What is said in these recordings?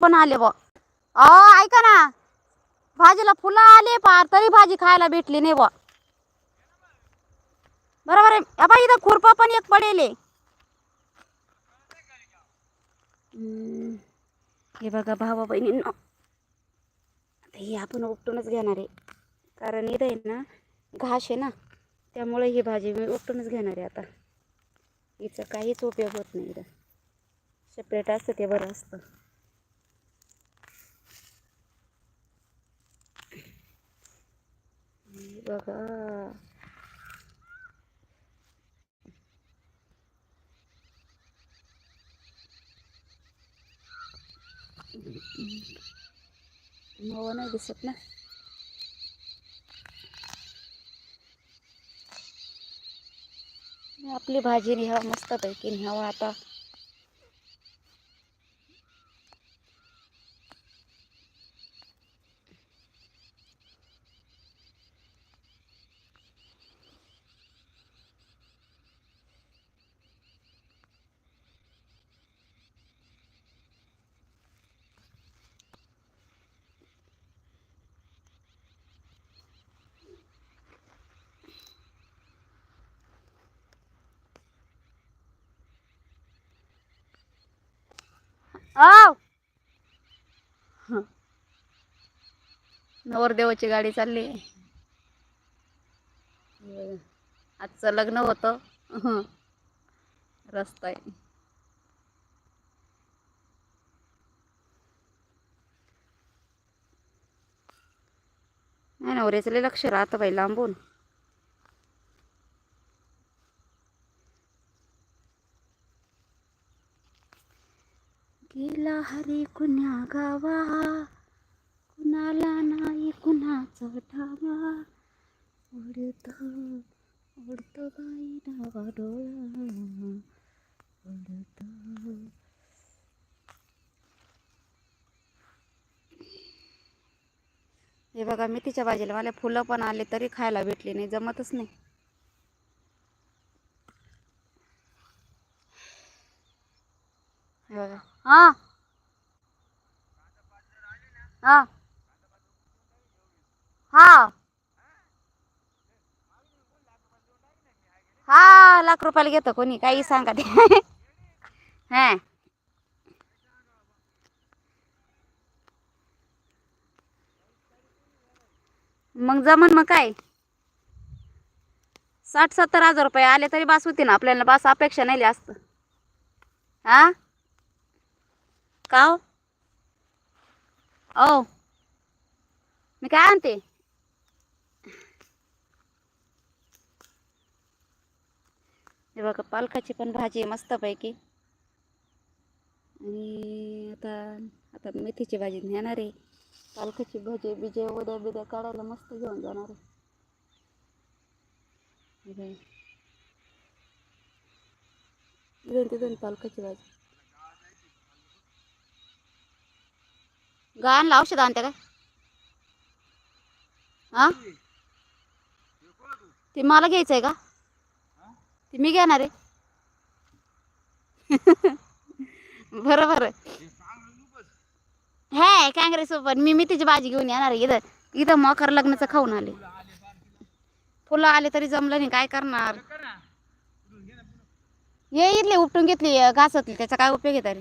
पण आले बा. अ ऐका ना. भाजीला फुलं आले पार तरी भाजी खायला भेटली नाही बा. बरोबर आहे. बाई इथं खुरपा पण एक पडेले हे बघा भावा बहिणींना. आता हे आपण उपटूनच घेणार आहे. कारण इथं आहे ना घास आहे ना त्यामुळे ही भाजी मी उपटूनच घेणार आहे आता. हिचा काहीच उपयोग होत नाही इथं. सेपरेट असतं ते बरं असतं हे बघा. मावा नाही दिसत ना. आपली भाजी न्यावा मस्तपैकी न्यावा आता. आव नवरदेवाची गाडी चालली. आजचं लग्न होतं. रस्ता आहे नाही नवऱ्याचं लक्ष राहतं बाई लांबून गेला हरी कुण्या गावा. कुणाला नाही कुणाचा ठावा. उडत उडत बाई डावा डोळा. उडत हे बघा मेथीच्या भाजीला मला फुलं पण आले तरी खायला भेटली नाही जमतच नाही. हे बघा. हा. हा. हा. हा लाख रुपयाला घेतो कोणी काही सांगा ते. हा. मग जमन मग काय? साठ सत्तर हजार रुपये आले तरी बास होती ना आपल्याला बास अपेक्षा नाही जास्त हा? काव हो ओ मी काय आणते हे बघा पालकाची पण भाजी मस्त मस्तपैकी आणि आता आता मेथीची भाजी नेणार आहे. पालकाची भाजी बिजे उद्या बिद्या काढायला मस्त घेऊन जाणार आहे. इथून तिथून पालकाची भाजी. गाणला औषध आणते काय? हा? ते मला घ्यायचं आहे का? ते मी घेणार आहे. बरं बरं हे काँग्रेस सोबत. मी मेथीची भाजी घेऊन येणार आहे. इथं इथं मोकर लग्नाचं खाऊन आले. फुलं आले तरी जमलं नाही. काय करणार? ये इथले उपटून घेतली घासातली. त्याचा काय उपयोग आहे तरी?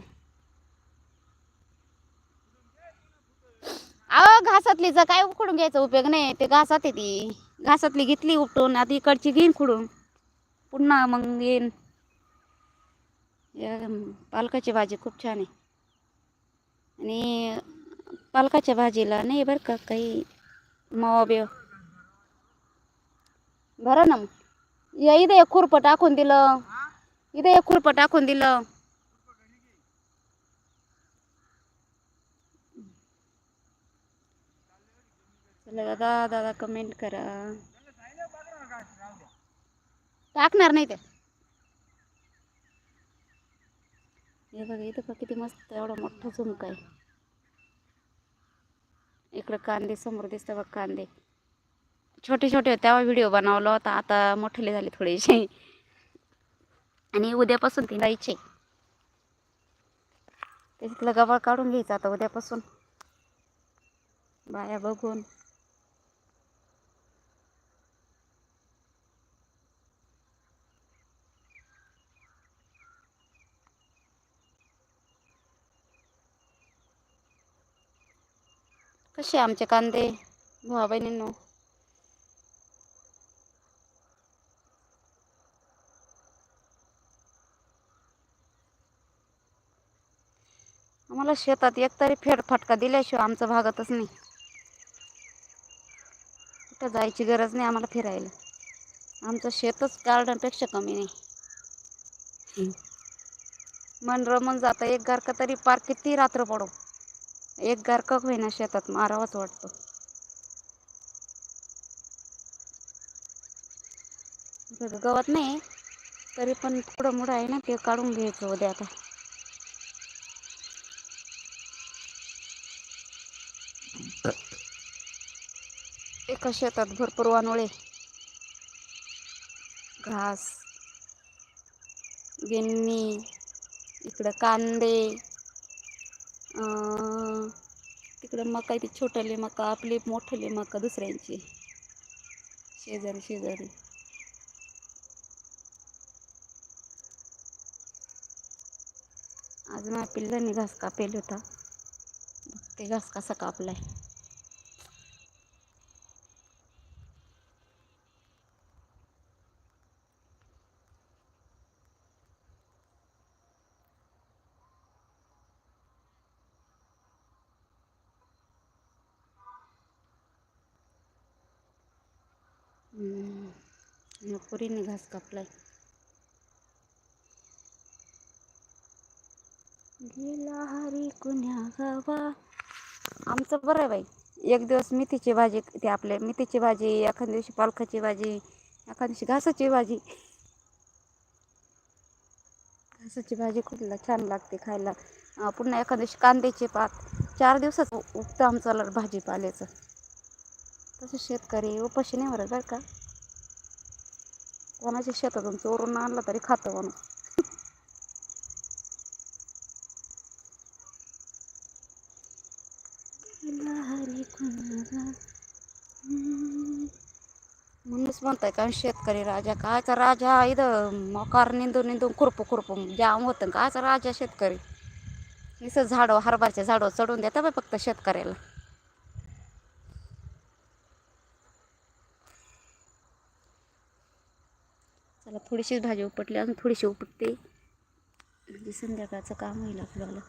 अहो घासातलीचा काय उकडून घ्यायचा उपयोग नाही ते घासात आहे ती. घासातली घेतली उपटून आता इकडची घेईन खुडून. पुन्हा मग येईन. पालकाची भाजी खूप छान आहे. आणि पालकाच्या भाजीला नाही बरं का काही मावा बिव. बरं ना मग. या इथं एक खुरपं टाकून दिलं. इथे एक खुरपं टाकून दिलं. चला दादा दादा कमेंट करा. टाकणार नाही ते. हे बघा इथं का किती मस्त एवढा मोठा झुमका आहे. इकडं कांदे समोर दिसतं बघ कांदे. छोटे छोटे तेव्हा व्हिडिओ बनवला होता आता मोठे झाले थोडेसे. आणि उद्यापासून ती जायचे. त्याच्यातलं गबाळ काढून घ्यायचं आता उद्यापासून. बाया बघून. कसे आमचे कांदे? भावा बहिणींनो. आम्हाला शेतात एकतरी फेरफटका दिल्याशिवाय आमचं भागतच नाही. कुठं जायची गरज नाही आम्हाला फिरायला. आमचं शेतच गार्डनपेक्षा कमी नाही. मन रमून जातं एक गारका तरी पार किती रात्र पडो. एक गारकक होईना शेतात मारावाच वाटतो. गवत नाही तरी पण थोडं मोठं आहे ना ते काढून घ्यायचं उद्या आता. एका शेतात भरपूर वानोळे घास गिन्नी इकडं कांदे तिकडं मका ती छोटले मका आपली मोठले मका दुसऱ्यांची. शेजारी शेजारी. आज माझ्या पिल्लांनी घास कापेल होता. ते घास कसा कापलाय हम्म. या कापलाय. गेला हरी कुण्या गावा. आमचं बरं आहे बाई. एक दिवस मेथीची भाजी ते आपले मेथीची भाजी एखाद्या दिवशी पालकाची भाजी एखाद्या दिवशी घासाची भाजी. घासाची भाजी खूप ला- छान लागते खायला. पुन्हा एखाद्या दिवशी कांद्याचे पात. चार दिवसात उ- उगतं आमचं भाजीपाल्याचं. तसं शेतकरी उपाशी नाही मरत बरं का. कोणाच्या शेतातून चोरून आणलं तरी खातं म्हणून. म्हणूनच म्हणताय का शेतकरी राजा कायचा राजा इथं मकार निंदून निंदून खुरपू खुरपू जाम होतं कायचा राजा शेतकरी. इथं झाडं हरभरच्या झाडं चढून देता बाय फक्त शेतकऱ्याला. चला थोडीशीच भाजी उपटली अजून थोडीशी उपटते. म्हणजे संध्याकाळचं काम होईल आपल्याला.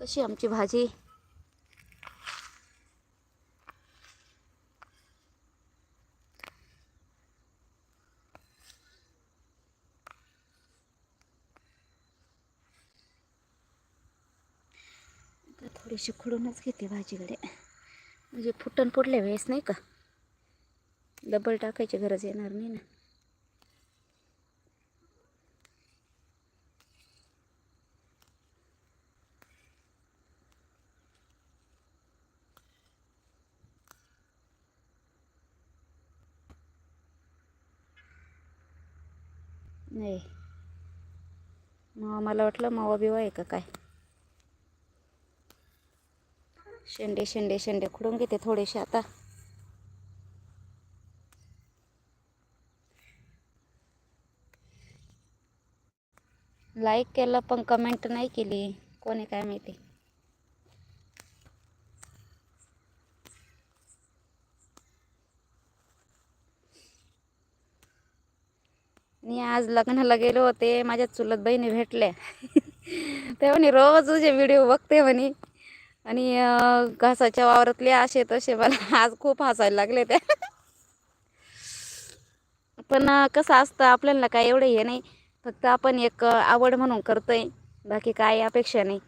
कशी आमची भाजी? आता थोडीशी खुडूनच घेते भाजीकडे. म्हणजे फुटण फुटल्या वेळेस नाही का? डबल टाकायची गरज येणार नाही ना. नाही. मग मला वाटलं मावा बिवा आहे का काय? शेंडे शेंडे शेंडे खुडून घेते थोडेसे आता. लाईक केलं पण कमेंट नाही केली. कोणी काय माहिती? मी आज लग्नाला गेलो होते. माझ्या चुलत बहिणी भेटल्या. ते म्हणे रोज तुझे व्हिडिओ बघते म्हणे. आणि घासाच्या वावरातले असे तसे मला आज खूप हसायला लागले त्या पण कसं असतं आपल्याला काय एवढं हे नाही. फक्त आपण एक आवड म्हणून करतोय. बाकी काय अपेक्षा नाही.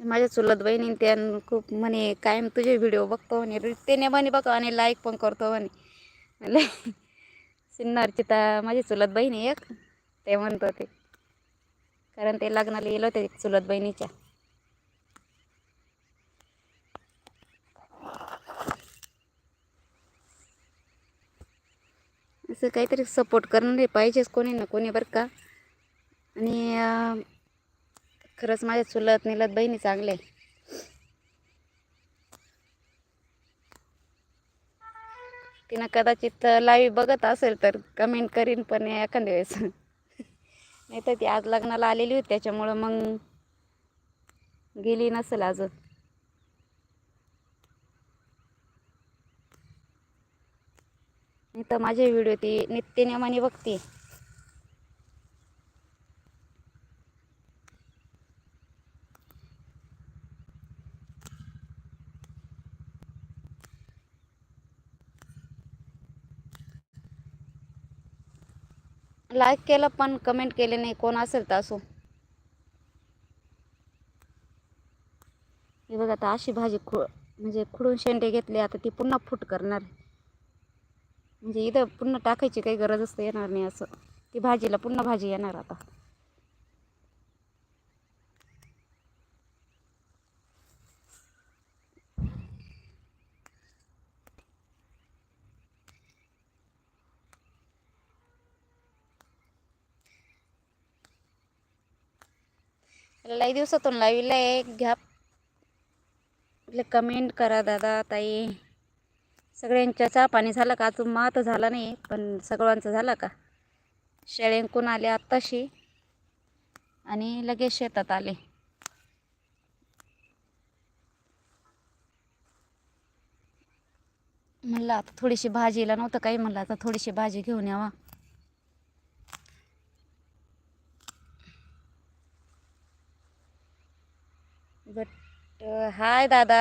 माझ्या चुलत बहिणी त्या खूप म्हणे कायम तुझे व्हिडिओ बघतो म्हणे त्याने म्हणे बघा आणि लाईक पण करतो म्हणे. म्हणले सिन्नर तर माझी चुलत बहीण एक. ते म्हणत होते. कारण ते लग्नाला गेलो होते चुलत बहिणीच्या. असं काहीतरी सपोर्ट करणारे पाहिजेच कोणी ना कोणी बरं का. आणि खरंच माझ्या चुलत निलत बहिणी चांगले तिनं कदाचित लाईव्ह बघत असेल तर कमेंट करीन पण एखाद्या वेळेस. नाही तर ती आज लग्नाला आलेली होती त्याच्यामुळं मग गेली नसेल आज. नाही तर माझे व्हिडिओ ती नित्यनियमाने बघते. लाईक केलं पण कमेंट केले नाही. कोण असेल तर असो. हे बघा आता अशी भाजी खु म्हणजे खुडून शेंडे घेतले आता ती पुन्हा फूट करणार. म्हणजे इथं पुन्हा टाकायची काही गरजच येणार नाही असं. ती भाजीला पुन्हा भाजी येणार आता. लई दिवसातून लावलेलं आहे घ्या आपले कमेंट करा दादा ताई सगळ्यांच्या चहा पाणी झालं का अजून मात तर झाला नाही पण सगळ्यांचं झालं का शेळ्यांकून आले आत्ताशी आणि लगेच शेतात आले म्हणलं आता थोडीशी भाजीला नव्हतं काही म्हणलं आता थोडीशी भाजी घेऊन यावा बट हाय दादा.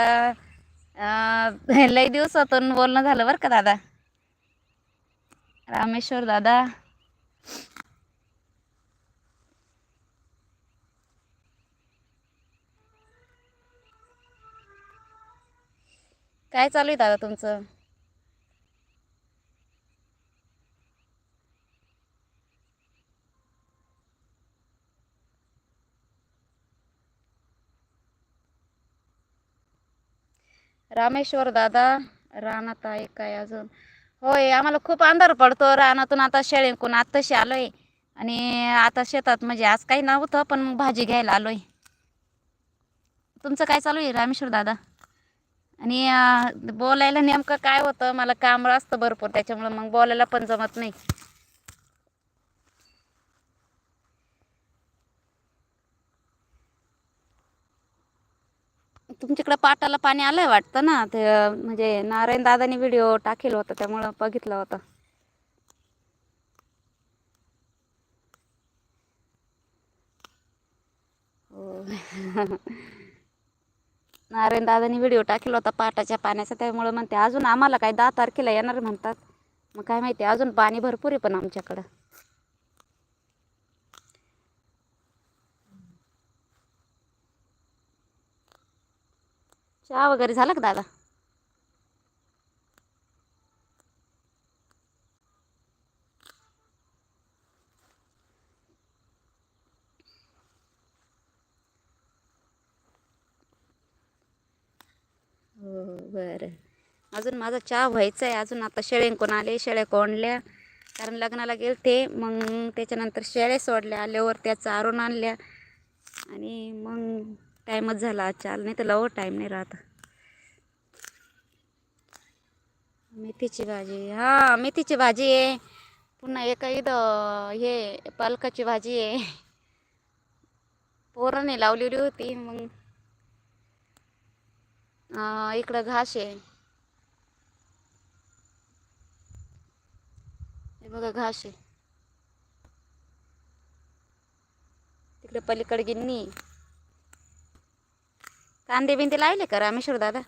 लई दिवसातून बोलणं झालं बरं का दादा? रामेश्वर दादा. काय चालू आहे दादा तुमचं? रामेश्वर दादा रानात आहे काय अजून? होय आम्हाला खूप अंधार पडतो रानातून. आता शेळीकून आत्ताशी आलोय. आणि आता शेतात म्हणजे आज काही नव्हतं पण मग भाजी घ्यायला आलोय. तुमचं काय चालू आहे रामेश्वर दादा? आणि बोलायला नेमकं काय होतं? मला काम असतं भरपूर त्याच्यामुळं मग बोलायला पण जमत नाही. तुमच्याकडे पाटाला पाणी आलंय वाटतं ना? ते म्हणजे नारायण दादानी व्हिडिओ टाकेल होता त्यामुळं बघितलं होतं. हो. नारायण दादानी व्हिडिओ टाकेला होता पाटाच्या पाण्याचा त्यामुळं म्हणते अजून आम्हाला काय दहा तारखेला येणार म्हणतात. मग काय माहिती अजून पाणी भरपूर आहे पण आमच्याकडं. चहा वगैरे झाला का दादा? हो बरं. अजून माझा चहा व्हायचा आहे अजून आता शेळ्यांकडून आले शेळ्या कोंडल्या कारण लग्नाला गेलते मग त्याच्यानंतर शेळ्या सोडल्या आल्यावर त्या चारून आणल्या. आणि मग टाईमच झाला चाल नाही तर लवकर टाईम नाही राहत. मेथीची भाजी. हा मेथीची भाजी आहे. पुन्हा एका इथं हे पालकाची भाजी आहे. पोराने लावलेली होती मग इकडं घास आहे. हे बघा घास आहे. तिकडे पलीकडे गिन्नी कांदे बिंदे लावले का रामेश्वर दादा.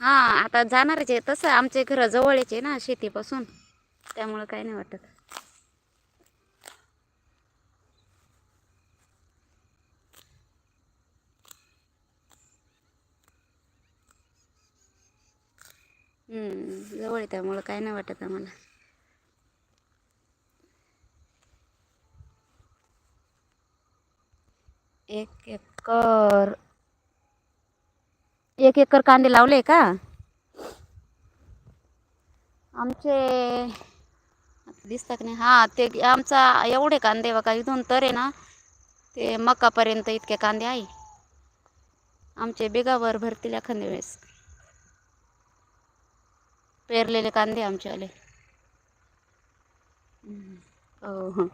हा आता जाणारच आहे. तसं आमचे घर जवळच आहे ना शेतीपासून. त्यामुळं काही नाही वाटत. हम्म, जवळ आहे त्यामुळं काही नाही वाटत आम्हाला. एक एकर एक एकर कांदे लावले का? आमचे दिसतात नाही. हां ते आमचा एवढे कांदे बघा इथून तर आहे ना ते मकापर्यंत इतके कांदे आहे. आमचे बिगावर भरतील एखाद्या वेळेस. पेरलेले कांदे आमच्यावाले. हो हो.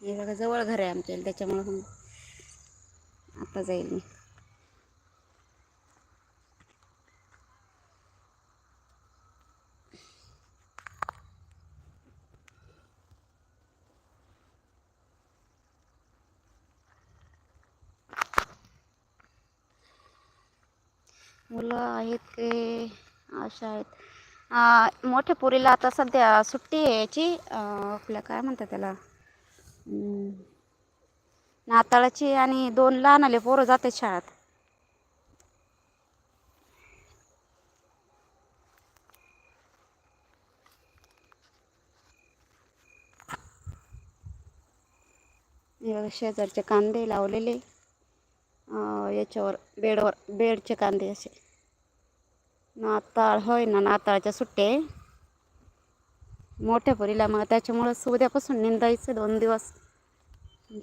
हे सगळं जवळ घर आहे आमच्या त्याच्यामुळं मग आता जाईल मी. मुलं आहेत ते अशा आहेत. मोठ्या पोरीला आता सध्या सुट्टी आहे याची. आपल्या काय म्हणतात त्याला? नाताळाची आणि दोन लहान आले पोरं जाते शाळेत. शेजारचे कांदे लावलेले. याच्यावर बेडवर बेडचे कांदे असे. नाताळ होय ना नाताळच्या सुट्टे मोठ्या पोरीला मग त्याच्यामुळंच उद्यापासून निंदायचं दोन दिवस.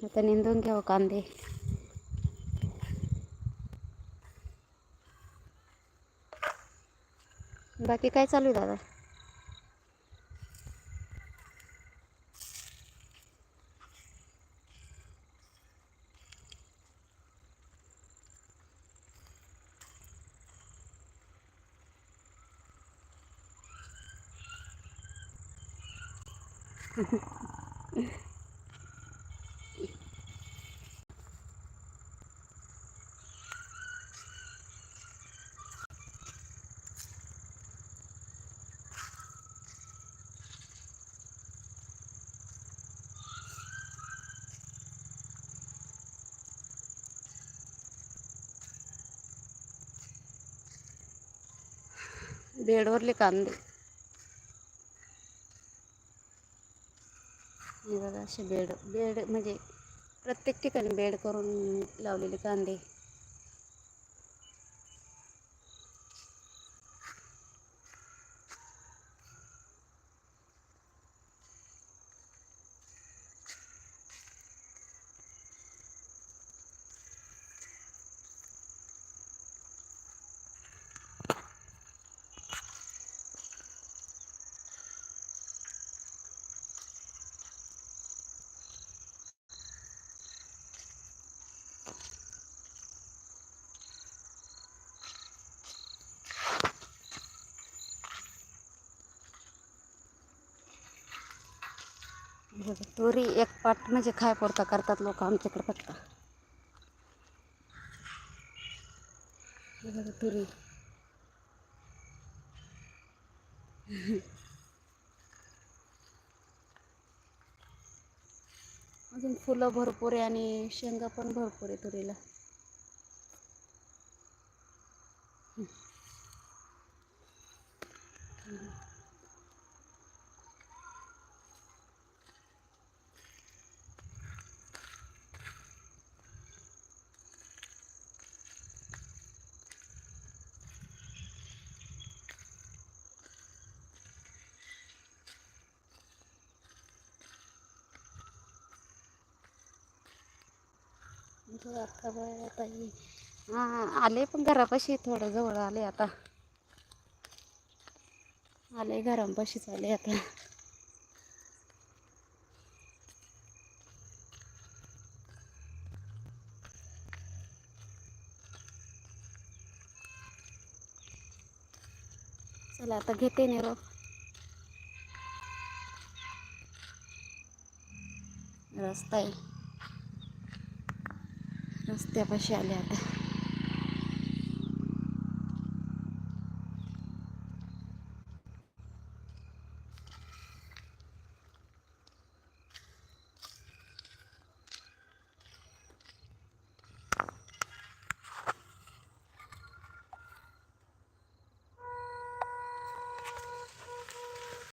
आता निंदून घ्यावं कांदे. बाकी काय चालू आहे दादा? बेडवरले कांदे हे बघा असे बेड बेड म्हणजे प्रत्येक ठिकाणी बेड करून लावलेले कांदे. तुरी एक पाट म्हणजे खाय पुरता करतात लोक आमच्याकडे फक्त. बघा तुरी. अजून फुलं भरपूर आहे आणि शेंगा पण भरपूर आहे तुरीला थोडं आता बघ आता हां आले पण घरापाशी थोडं जवळ आले आता. आले घरापाशीच आले आता. चला आता घेते निरोप. रस्ता आहे. रस्त्यापाशी आले आता.